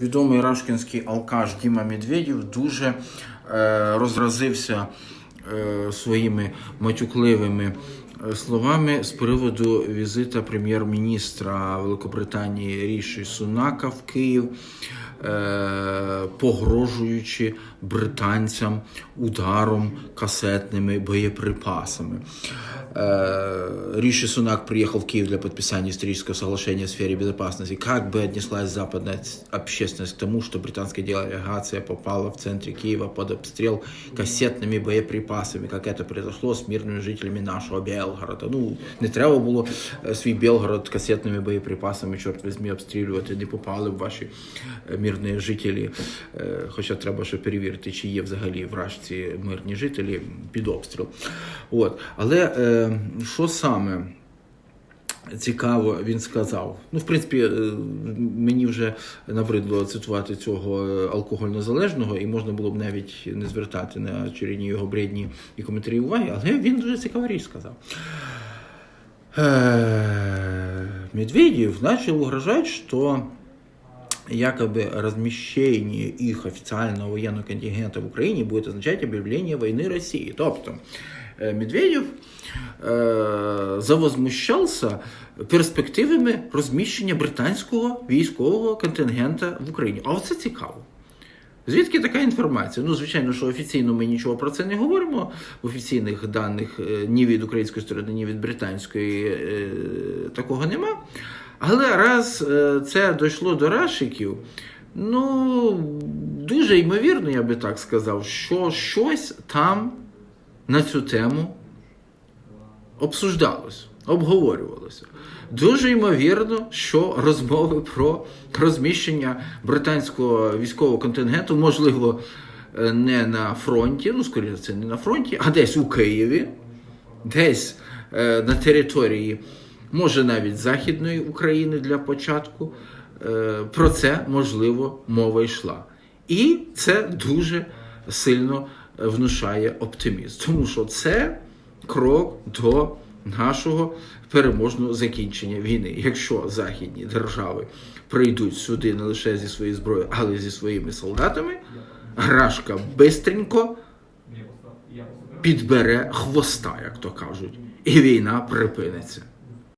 відомий рашкінський алкаш Діма Медведєв дуже е, розразився е, своїми матюкливими е, словами з приводу візита прем'єр-міністра Великобританії Ріші Сунака в Київ, погрожуючи британцям ударом касетними боєприпасами. Э, Риши Сунак приехал в Киев для подписания исторического соглашения в сфере безопасности. Как бы отнеслась западная общественность к тому, что британская делегация попала в центре Киева под обстрел кассетными боеприпасами, как это произошло с мирными жителями нашего Белгорода. Ну, не треба було е, свій Белгород касетними боєприпасами, чорт візьми, обстрілювати, не попали б ваші е, мирні жителі. Е, Хоча треба ще перевірити, чи є взагалі в Рашці мирні жителі під обстріл. От. Але е, що саме? Цікаво, він сказав. Ну, в принципі, е, мені вже набридло цитувати цього е, алкогольнозалежного, і можна було б навіть не звертати на чарівні його бредні і коментарі уваги, але він дуже цікаву річ сказав. Медведев начал угрожать, что якобы размещение их официального военного контингента в Украине будет означать объявление войны России. Тобто е, Медведєв е, завозмущався перспективами розміщення британського військового контингента в Україні. А оце цікаво. Звідки така інформація? Ну, звичайно, що офіційно ми нічого про це не говоримо. Офіційних даних е, ні від української сторони, ні від британської е, такого нема. Але раз е, це дійшло до рашиків, ну дуже ймовірно, я би так сказав, що щось там на цю тему обсуждалося, обговорювалося. Дуже ймовірно, що розмови про розміщення британського військового контингенту, можливо, е, не на фронті, ну, скоріше, це не на фронті, а десь у Києві, десь е, на території, може навіть Західної України для початку. Е, про це можливо мова йшла. І це дуже сильно внушає оптимізм, тому що це крок до нашого переможного закінчення війни. Якщо західні держави прийдуть сюди не лише зі своєю зброєю, але й зі своїми солдатами, Грашка бистренько підбере хвоста, як то кажуть, і війна припиниться.